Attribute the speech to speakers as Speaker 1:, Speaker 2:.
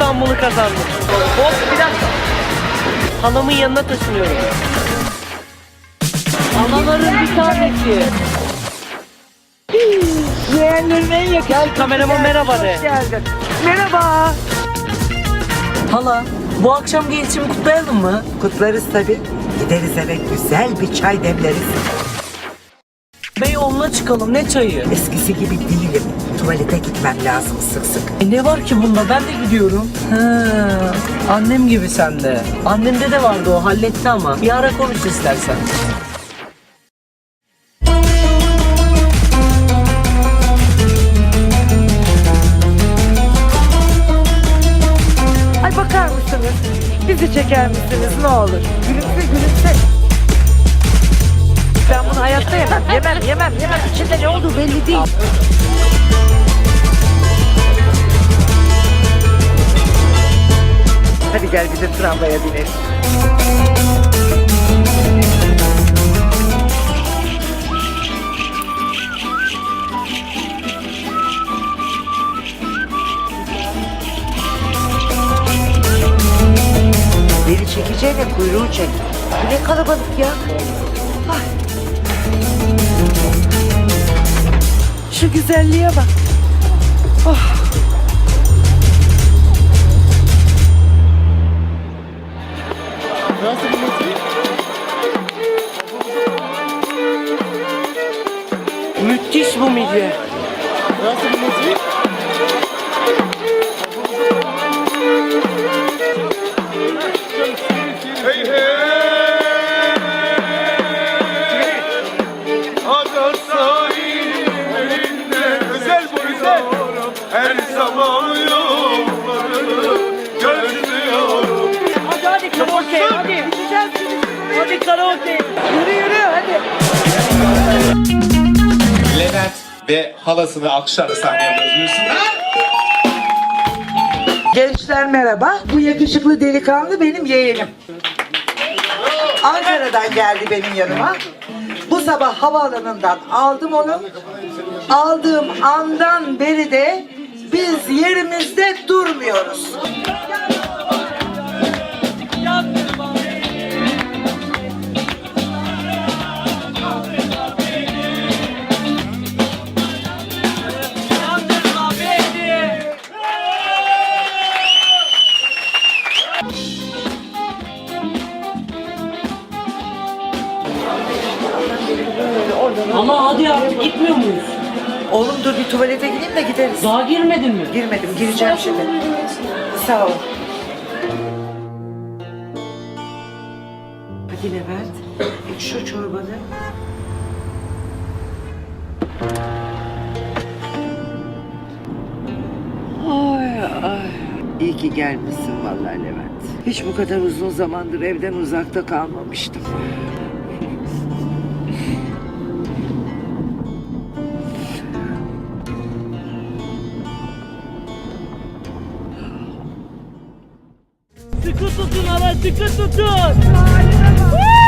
Speaker 1: kazandım. Hop bir dakika. Halamın yanına taşınıyorum. Anaların bir tanesi.
Speaker 2: Yeğenlerim en yakın.
Speaker 1: Gel kameraman merhaba de.
Speaker 2: Hoş geldin. Merhaba.
Speaker 1: Hala bu akşam gelişimi kutlayalım mı?
Speaker 2: Kutlarız tabii. Gideriz eve güzel bir çay demleriz.
Speaker 1: Beyoğlu'na çıkalım ne çayı?
Speaker 2: Eskisi gibi değilim. Tuvalete gitmem lazım sık sık.
Speaker 1: E ne var ki bunda ben de gidiyorum. Ha, annem gibi sende. Annemde de vardı o halletti ama. Bir ara konuş istersen.
Speaker 2: Ay bakar mısınız? Bizi çeker misiniz ne olur? Gülümse gülümse. Yemem, yemem. İçinde ne olduğu belli değil. Hadi gel bizim tramvaya binelim. Beni çekeceğine kuyruğu çek. Bu ne kalabalık ya. Ay. Şu güzelliğe bak.
Speaker 1: Müthiş bu midye.
Speaker 3: Hey
Speaker 1: Hadi karaoke.
Speaker 2: Yürü yürü hadi.
Speaker 3: Levent ve halasını alkışlarla sahneye alıyoruz.
Speaker 2: Gençler merhaba. Bu yakışıklı delikanlı benim yeğenim. Ankara'dan geldi benim yanıma. Bu sabah havaalanından aldım onu. Aldığım andan beri de biz yerimizde durmuyoruz.
Speaker 1: Ama hadi artık gitmiyor muyuz?
Speaker 2: Oğlum dur bir tuvalete gideyim de gideriz.
Speaker 1: Daha girmedin mi?
Speaker 2: Girmedim, gireceğim şimdi. Sağ ol. Hadi Levent, iç şu çorbanı. Ay ay. İyi ki gelmişsin vallahi Levent. Hiç bu kadar uzun zamandır evden uzakta kalmamıştım.
Speaker 1: Sıkı tutun hala sıkı tutun. Woo!